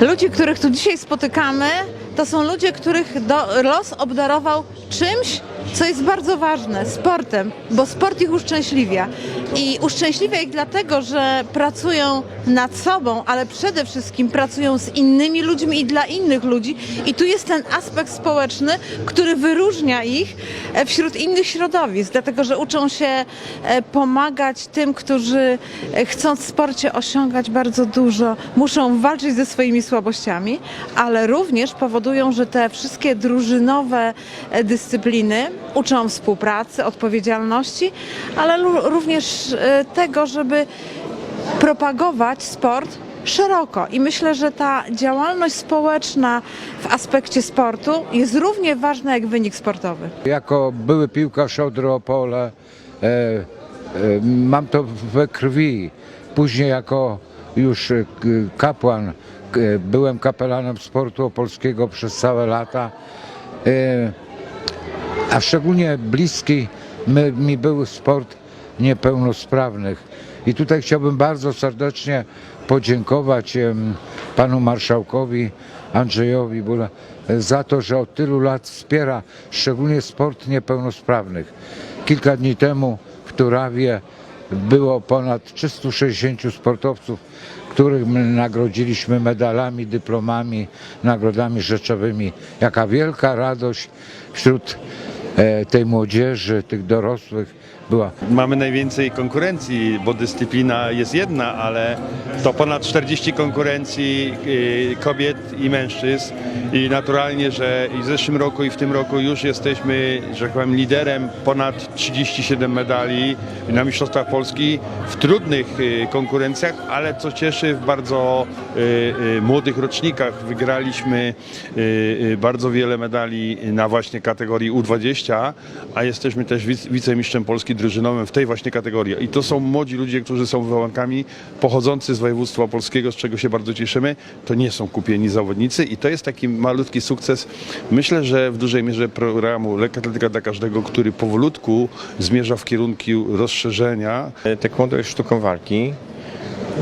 Ludzi, których tu dzisiaj spotykamy, to są ludzie, których do, los obdarował czymś, co jest bardzo ważne sportem, bo sport ich uszczęśliwia. I uszczęśliwia ich dlatego, że pracują nad sobą, ale przede wszystkim pracują z innymi ludźmi i dla innych ludzi. I tu jest ten aspekt społeczny, który wyróżnia ich e, wśród innych środowisk, dlatego że uczą się e, pomagać tym, którzy e, chcą w sporcie osiągać bardzo dużo, muszą walczyć ze swoimi słabościami, ale również powodują, że te wszystkie drużynowe dyscypliny uczą współpracy, odpowiedzialności, ale również e, tego, żeby propagować sport szeroko. I myślę, że ta działalność społeczna w aspekcie sportu jest równie ważna jak wynik sportowy. Jako były piłkarz Odry Opole e, e, mam to we krwi. Później jako już e, kapłan k- byłem kapelanem sportu opolskiego przez całe lata. E, a szczególnie bliski mi był sport niepełnosprawnych. I tutaj chciałbym bardzo serdecznie podziękować panu marszałkowi Andrzejowi Bula za to, że od tylu lat wspiera szczególnie sport niepełnosprawnych. Kilka dni temu w Turawie było ponad 360 sportowców, których my nagrodziliśmy medalami, dyplomami, nagrodami rzeczowymi. Jaka wielka radość wśród tej młodzieży, tych dorosłych była. Mamy najwięcej konkurencji, bo dyscyplina jest jedna, ale to ponad 40 konkurencji y, kobiet i mężczyzn i naturalnie, że i w zeszłym roku i w tym roku już jesteśmy, że tak powiem, liderem ponad 37 medali na Mistrzostwach Polski w trudnych y, konkurencjach, ale co cieszy w bardzo y, młodych rocznikach wygraliśmy bardzo wiele medali na właśnie kategorii U20, a jesteśmy też wic- wicemistrzem Polski drużynowym w tej właśnie kategorii. I to są młodzi ludzie, którzy są wychowankami pochodzący z województwa opolskiego, z czego się bardzo cieszymy. To nie są kupieni zawodnicy i to jest taki malutki sukces. Myślę, że w dużej mierze programu Lekka Atletyka dla Każdego, który powolutku zmierza w kierunku rozszerzenia Taekwondo jest sztuką walki.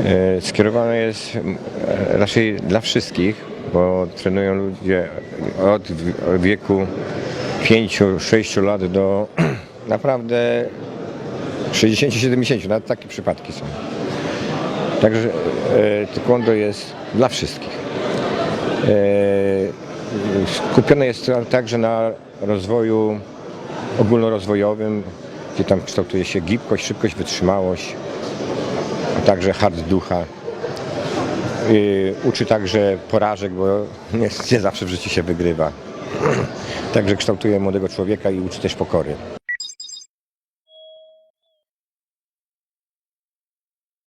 E, Skierowane jest e, raczej dla wszystkich, bo trenują ludzie od wieku 5-6 lat do naprawdę 60-70, nawet takie przypadki są. Także e, taekwondo jest dla wszystkich. E, Skupione jest także na rozwoju ogólnorozwojowym, gdzie tam kształtuje się gibkość, szybkość, wytrzymałość, a także hard ducha. Yy, uczy także porażek, bo nie zawsze w życiu się wygrywa. Także kształtuje młodego człowieka i uczy też pokory.